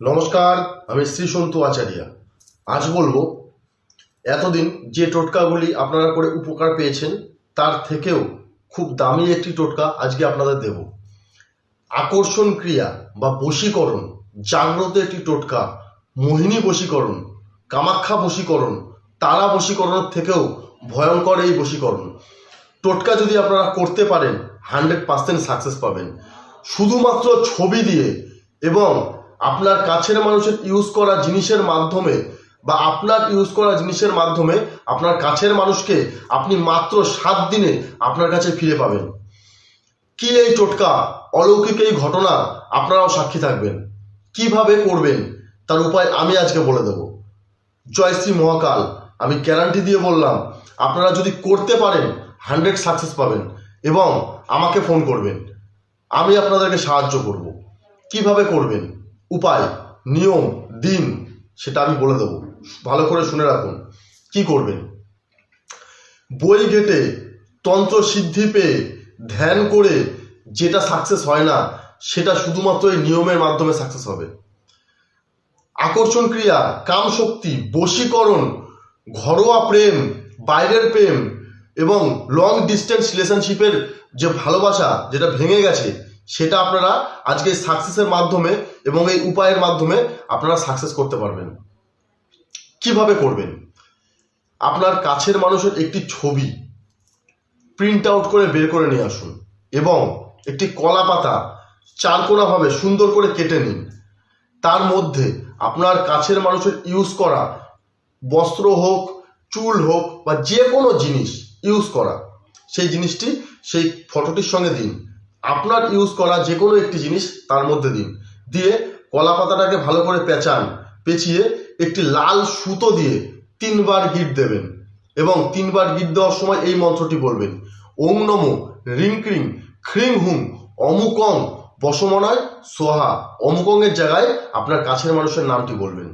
নমস্কার, আমি শ্রী সন্তু আচার্যা। আজ বলব, এতদিন যে টোটকাগুলি আপনারা করে উপকার পেয়েছেন, তার থেকেও খুব দামি একটি টোটকা আজকে আপনাদের দেব। আকর্ষণ ক্রিয়া বা বশীকরণ, জাগ্রত একটি টোটকা, মোহিনী বশীকরণ, কামাখ্যা বশীকরণ, তারা বশীকরণের থেকেও ভয়ঙ্কর এই বশীকরণ। টোটকা যদি আপনারা করতে পারেন, হান্ড্রেড পার্সেন্ট সাকসেস পাবেন। শুধুমাত্র ছবি দিয়ে এবং আপনার কাছের মানুষের ইউজ করা জিনিসের মাধ্যমে বা আপনার ইউজ করা জিনিসের মাধ্যমে আপনার কাছের মানুষকে আপনি মাত্র সাত দিনে আপনার কাছে ফিরে পাবেন। কি এই টোটকা? অলৌকিক এই ঘটনা আপনারাও সাক্ষী থাকবেন। কীভাবে করবেন? তার উপায় আমি আজকে বলে দেব। জয় শ্রী মহাকাল। আমি গ্যারান্টি দিয়ে বললাম, আপনারা যদি করতে পারেন হান্ড্রেড সাকসেস পাবেন এবং আমাকে ফোন করবেন। আমি আপনাদেরকে সাহায্য করব। কীভাবে করবেন? উপায়, নিয়ম, দিন, সেটা আমি বলে দেবো। ভালো করে শুনে রাখুন। কি করবেন? বই ঘেটে তন্ত্র সিদ্ধি পেয়ে ধ্যান করে যেটা সাকসেস হয় না, সেটা শুধুমাত্র এই নিয়মের মাধ্যমে সাকসেস হবে। আকর্ষণ ক্রিয়া, কাম শক্তি, বশীকরণ, ঘরোয়া প্রেম, বাইরের প্রেম এবং লং ডিস্টেন্স রিলেশনশিপের যে ভালোবাসা, যেটা ভেঙে গেছে সেটা আপনারা আজকে সাকসেসের মাধ্যমে এবং এই উপায়ের মাধ্যমে আপনারা সাকসেস করতে পারবেন। কীভাবে করবেন? আপনার কাছের মানুষের একটি ছবি প্রিন্ট আউট করে বের করে নিয়ে আসুন এবং একটি কলা পাতা চারকোনাভাবে সুন্দর করে কেটে নিন। তার মধ্যে আপনার কাছের মানুষের ইউজ করা বস্ত্র হোক, চুল হোক বা যে কোনো জিনিস ইউজ করা। সেই জিনিসটি সেই ফটোটির সঙ্গে দিন। আপনার ইউজ করা যে কোনো একটি জিনিস তার মধ্যে দিন। দিয়ে কলা পাতাটাকে ভালো করে পেঁচান, পেঁচিয়ে একটি লাল সুতো দিয়ে তিনবার গিট দেবেন এবং তিনবার গিট দেওয়ার সময় এই মন্ত্রটি বলবেন, ওং নমো, রিং ক্রিং, খ্রিং হুম অমুকং, বসমনয়, সোহা। অমুকংয়ের জায়গায় আপনার কাছের মানুষের নামটি বলবেন।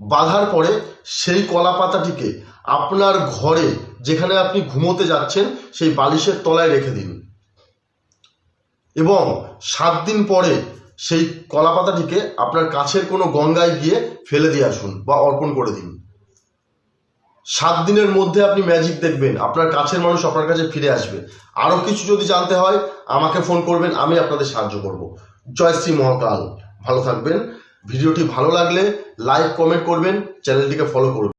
বাঁধার পরে সেই কলা পাতাটিকে আপনার ঘরে যেখানে আপনি ঘুমোতে যাচ্ছেন, সেই বালিশের তলায় রেখে দিন। এবং সাত দিন পরে সেই কলা পাতাটিকে আপনার কাছের কোনো গঙ্গায় গিয়ে ফেলে দিয়ে আসুন বা অর্পণ করে দিন। সাত দিনের মধ্যে আপনি ম্যাজিক দেখবেন, আপনার কাছের মানুষ আপনার কাছে ফিরে আসবে। আরও কিছু যদি জানতে হয়, আমাকে ফোন করবেন, আমি আপনাদের সাহায্য করব। জয় শ্রী মহাকাল, ভালো থাকবেন। ভিডিওটি ভালো লাগলে লাইক কমেন্ট করবেন চ্যানেলটিকে ফলো করবেন।